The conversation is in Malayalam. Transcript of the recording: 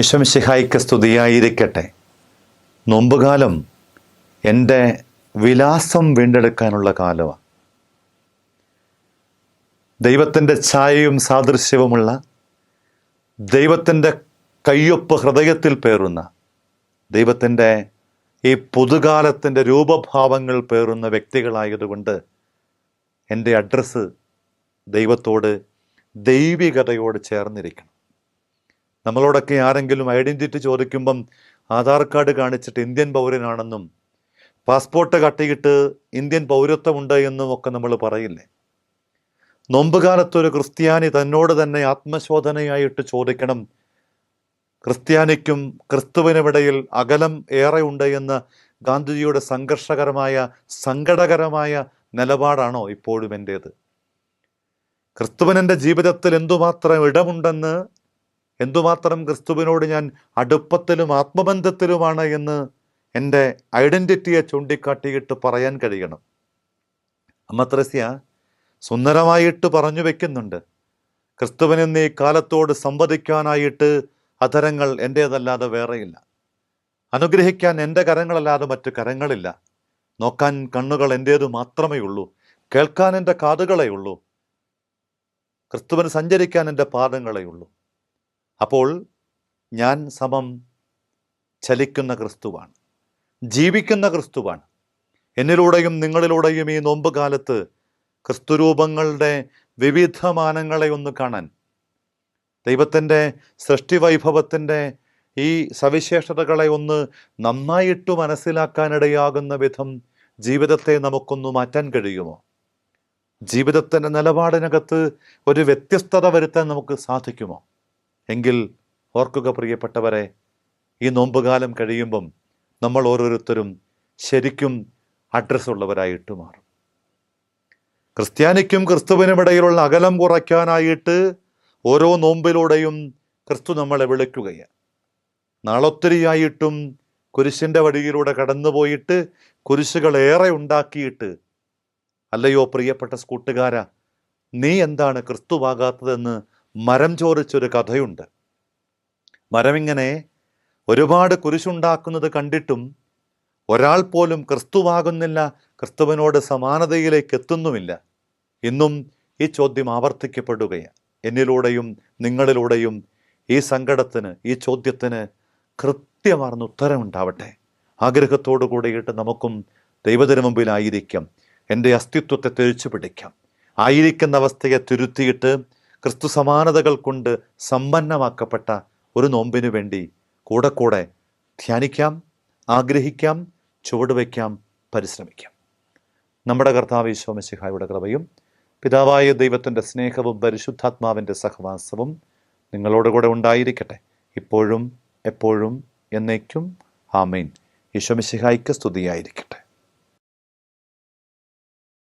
ഈശ്വമിശിഹായിക്ക് സ്തുതിയായിരിക്കട്ടെ. നോമ്പുകാലം എന്റെ വിലാസം വീണ്ടെടുക്കാനുള്ള കാലമാണ് ദൈവത്തിന്റെ ഛായയും സാദൃശ്യവുമുള്ള ദൈവത്തിന്റെ കയ്യൊപ്പ് ഹൃദയത്തിൽ പേറുന്ന ദൈവത്തിന്റെ ഈ പുതുകാലത്തിന്റെ രൂപഭാവങ്ങൾ പേറുന്ന വ്യക്തികളായതുകൊണ്ട് എന്റെ അഡ്രസ്സ് ദൈവത്തോട് ദൈവികതയോട് ചേർന്നിരിക്കണം. നമ്മളോടൊക്കെ ആരെങ്കിലും ഐഡന്റിറ്റി ചോദിക്കുമ്പം ആധാർ കാർഡ് കാണിച്ചിട്ട് ഇന്ത്യൻ പൗരനാണെന്നും പാസ്പോർട്ട് കട്ടിയിട്ട് ഇന്ത്യൻ പൗരത്വമുണ്ട് എന്നും ഒക്കെ നമ്മൾ പറയില്ലേ? നോമ്പുകാലത്തൊരു ക്രിസ്ത്യാനി തന്നോട് തന്നെ ആത്മശോധനയായിട്ട് ചോദിക്കണം ക്രിസ്ത്യാനിക്കും ക്രിസ്തുവിനുമിടയിൽ അകലം ഏറെ ഉണ്ട് എന്ന് ഗാന്ധിജിയുടെ സംഘർഷകരമായ സങ്കടകരമായ നിലപാടാണോ ഇപ്പോഴും എന്റേത്? ക്രിസ്തുവിനെന്റെ ജീവിതത്തിൽ എന്തുമാത്രം ഇടമുണ്ടെന്ന് എന്തുമാത്രം ക്രിസ്തുവിനോട് ഞാൻ അടുപ്പത്തിലും ആത്മബന്ധത്തിലുമാണ് എന്ന് എന്റെ ഐഡന്റിറ്റിയെ ചൂണ്ടിക്കാട്ടിയിട്ട് പറയാൻ കഴിയണം. അമ്മത്രസ്യ സുന്ദരമായിട്ട് പറഞ്ഞു വെക്കുന്നുണ്ട്. ക്രിസ്തുവിനെന്ന് ഈ കാലത്തോട് സംവദിക്കാനായിട്ട് അധരങ്ങൾ എന്റേതല്ലാതെ വേറെയില്ല. അനുഗ്രഹിക്കാൻ എന്റെ കരങ്ങളല്ലാതെ മറ്റു കരങ്ങളില്ല. നോക്കാൻ കണ്ണുകൾ എന്റേത് മാത്രമേ ഉള്ളൂ. കേൾക്കാൻ എന്റെ കാതുകളേ ഉള്ളൂ. ക്രിസ്തുവിന് സഞ്ചരിക്കാൻ എന്റെ പാദങ്ങളേ ഉള്ളൂ. അപ്പോൾ ഞാൻ സമം ചലിക്കുന്ന ക്രിസ്തുവാണ് ജീവിക്കുന്ന ക്രിസ്തുവാണ്. എന്നിലൂടെയും നിങ്ങളിലൂടെയും ഈ നോമ്പ് കാലത്ത് ക്രിസ്തുരൂപങ്ങളുടെ വിവിധ മാനങ്ങളെ ഒന്ന് കാണാൻ ദൈവത്തിന്റെ സൃഷ്ടിവൈഭവത്തിന്റെ ഈ സവിശേഷതകളെ ഒന്ന് നന്നായിട്ട് മനസ്സിലാക്കാനിടയാകുന്ന വിധം ജീവിതത്തെ നമുക്കൊന്ന് മാറ്റാൻ കഴിയുമോ? ജീവിതത്തിന്റെ നിലപാടിനകത്ത് ഒരു വ്യത്യസ്തത വരുത്താൻ നമുക്ക് സാധിക്കുമോ? എങ്കിൽ ഓർക്കുക പ്രിയപ്പെട്ടവരെ ഈ നോമ്പുകാലം കഴിയുമ്പം നമ്മൾ ഓരോരുത്തരും ശരിക്കും അഡ്രസ് ഉള്ളവരായിട്ട് മാറും. ക്രിസ്ത്യാനിക്കും ക്രിസ്തുവിനും ഇടയിലുള്ള അകലം കുറയ്ക്കാനായിട്ട് ഓരോ നോമ്പിലൂടെയും ക്രിസ്തു നമ്മളെ വിളിക്കുകയാണ്. നാളൊത്തിരിയായിട്ടും കുരിശിന്റെ വഴിയിലൂടെ കടന്നുപോയിട്ട് കുരിശുകൾ ഏറെ ഉണ്ടാക്കിയിട്ട് അല്ലയോ പ്രിയപ്പെട്ട സ്കൂട്ടുകാര നീ എന്താണ് ക്രിസ്തുവാകാത്തതെന്ന് മരം ചോദിച്ചൊരു കഥയുണ്ട്. മരമിങ്ങനെ ഒരുപാട് കുരിശുണ്ടാക്കുന്നത് കണ്ടിട്ടും ഒരാൾ പോലും ക്രിസ്തുവാകുന്നില്ല ക്രിസ്തുവിനോട് സമാനതയിലേക്ക് എത്തുന്നുമില്ല. ഇന്നും ഈ ചോദ്യം ആവർത്തിക്കപ്പെടുകയാണ്. എന്നിലൂടെയും നിങ്ങളിലൂടെയും ഈ സങ്കടത്തിന് ഈ ചോദ്യത്തിന് കൃത്യമാർന്ന ഉത്തരമുണ്ടാവട്ടെ. ആഗ്രഹത്തോടു കൂടിയിട്ട് നമുക്കും ദൈവത്തിന് മുമ്പിലായിരിക്കാം. എന്റെ അസ്തിത്വത്തെ തിരിച്ചു പിടിക്കാം. ആയിരിക്കുന്ന അവസ്ഥയെ തിരുത്തിയിട്ട് ക്രിസ്തു സമാനതകൾ കൊണ്ട് സമ്പന്നമാക്കപ്പെട്ട ഒരു നോമ്പിനു വേണ്ടി കൂടെ കൂടെ ധ്യാനിക്കാം ആഗ്രഹിക്കാം ചുവടുവയ്ക്കാം പരിശ്രമിക്കാം. നമ്മുടെ കർത്താവ് ഈശോമശിഹായുടെ കൃപയും പിതാവായ ദൈവത്തിന്റെ സ്നേഹവും പരിശുദ്ധാത്മാവിന്റെ സഹവാസവും നിങ്ങളോടുകൂടെ ഉണ്ടായിരിക്കട്ടെ. ഇപ്പോഴും എപ്പോഴും എന്നേക്കും. ആമേൻ. ഈശോമിശിഹായ്ക്ക് സ്തുതിയായിരിക്കും.